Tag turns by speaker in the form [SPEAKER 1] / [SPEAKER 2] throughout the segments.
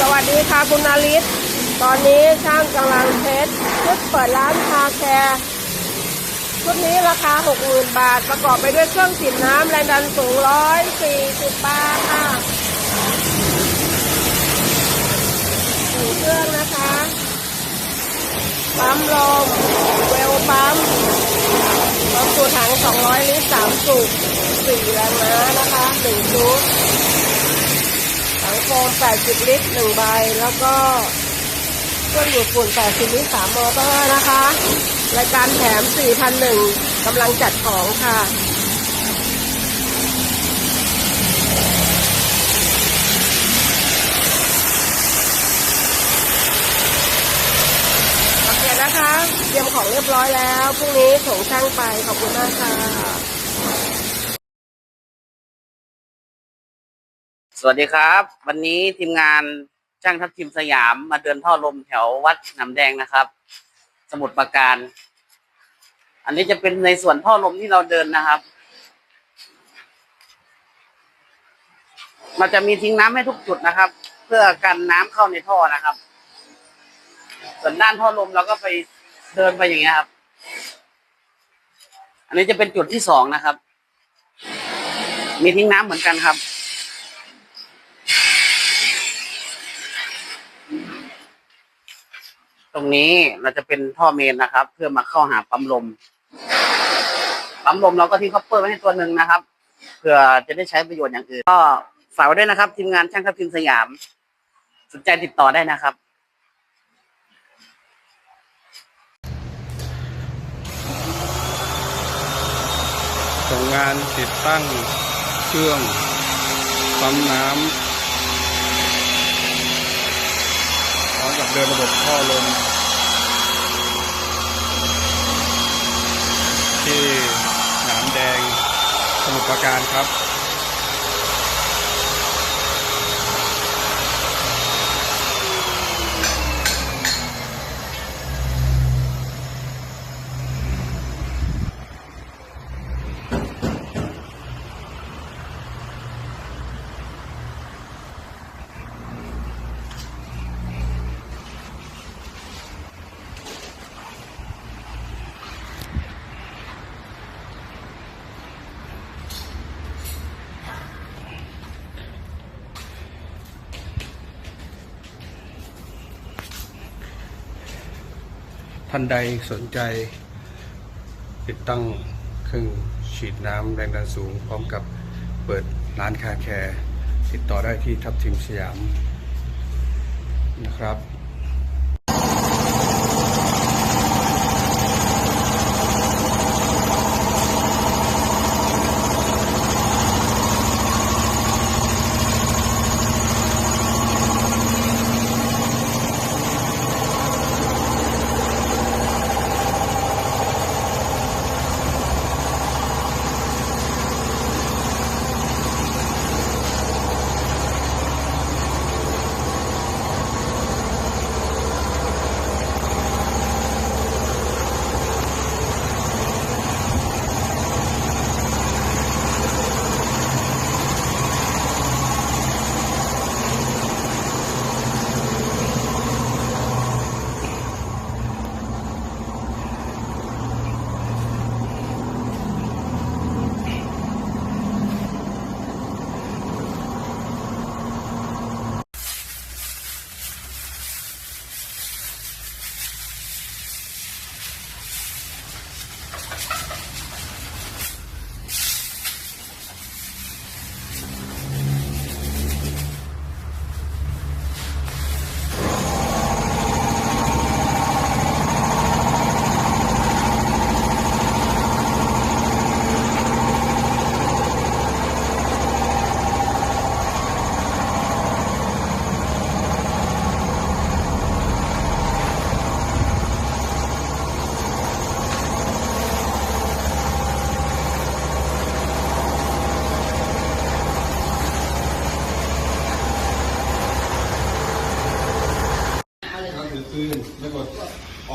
[SPEAKER 1] สวัสดีค่ะคุณนาริศตอนนี้ช่างกำลังเทสชุดเปิดร้านคาแคร์ชุดนี้ราคา 60,000 บาท ประกอบไปด้วยเครื่องฉีดน้ำแรงดันสูง 140 บาทค่ะสีเครื่องนะคะปั๊มลมเวลปั๊มรถสูถัง 200 ลิตร 3 สูบ4แรงม้านะคะ1ชุด ฟม80 ลิตร1ใบ แล้วก็เครื่องดูดฝุ่น80 ลิตร3มอเตอร์นะคะ รายการแถม 4,001กำลังจัดของค่ะโอเคนะคะ เตรียมของเรียบร้อยแล้ว พรุ่งนี้ส่งช่างไป ขอบคุณมากค่ะ
[SPEAKER 2] สวัสดีครับ วันนี้ทีมงานช่างทัพทีมสยามมาเดินท่อลมแถววัดหนำแดงนะครับ สมุทรปราการ อันนี้จะเป็นในส่วนท่อลมที่เราเดินนะครับมันจะมีทิ้งน้ำให้ทุกจุดนะครับ เพื่อกันน้ำเข้าในท่อนะครับ ส่วนด้านท่อลมเราก็ไปเดินไปอย่างเงี้ยครับ อันนี้จะเป็นจุดที่สองนะครับ มีทิ้งน้ำเหมือนกันครับ ตรงนี้เราจะเป็นท่อเมนนะครับ เพื่อมาเข้าหาปั๊มลมปั๊มลมเราก็ทิ้งคอปเปอร์ไว้ให้ตัวหนึ่งนะครับเพื่อจะได้ใช้ประโยชน์อย่างอื่น ก็ฝากไว้ด้วยนะครับ ทีมงานช่างทัพทิมสยาม สนใจติดต่อได้นะครับ
[SPEAKER 3] ส่งงานติดตั้งเครื่องปั๊มน้ำพร้อม กับเดินระบบท่อลมที่หนามแดงสมุทรปราการครับ ท่านใดสนใจ ติดตั้งเครื่องฉีดน้ำแรงดันสูง พร้อมกับเปิดร้านคาแคร์ ติดต่อได้ที่ทับทิมสยามนะครับ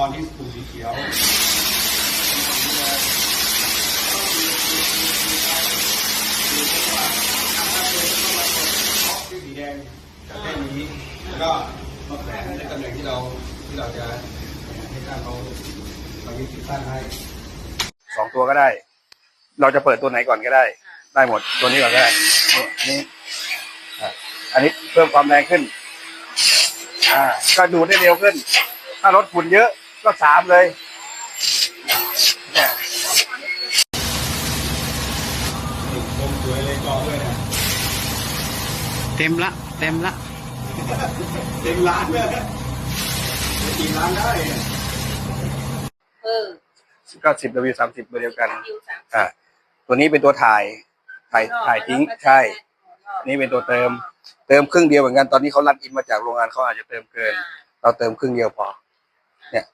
[SPEAKER 3] อนที่ปุ่มสีเขียวที่สีแดงจะแค่นี้แล้วก็มาแขวนในตำแหน่งที่เราที่เราจะให้ท่านเราเรามีติดตั้งให้สองตัวก็ได้ เราจะเปิดตัวไหนก่อนก็ได้ ได้หมดตัวนี้ก่อนก็ได้นี่อันนี้เพิ่มความแรงขึ้น อ่า ก็ดูได้เร็วขึ้น ถ้ารถฝุ่นเยอะ ก็สามเลยเนี่ยลมสวยเลยกองด้วยนะ
[SPEAKER 2] เต็มละ เต็มละ
[SPEAKER 3] เต็มร้านเลยกี่ร้านได้เนี่ย
[SPEAKER 1] เออ
[SPEAKER 3] ก็สิบวิวสามสิบเดียวกัน
[SPEAKER 1] คิวสาม
[SPEAKER 3] อ่า ตัวนี้เป็นตัวถ่าย ถ่าย ถ่ายทิ้ง ใช่ นี่เป็นตัวเติม เติมครึ่งเดียวเหมือนกัน ตอนนี้เขารัดอินมาจากโรงงานเขาอาจจะเติมเกิน เราเติมครึ่งเดียวพอ เนี่ย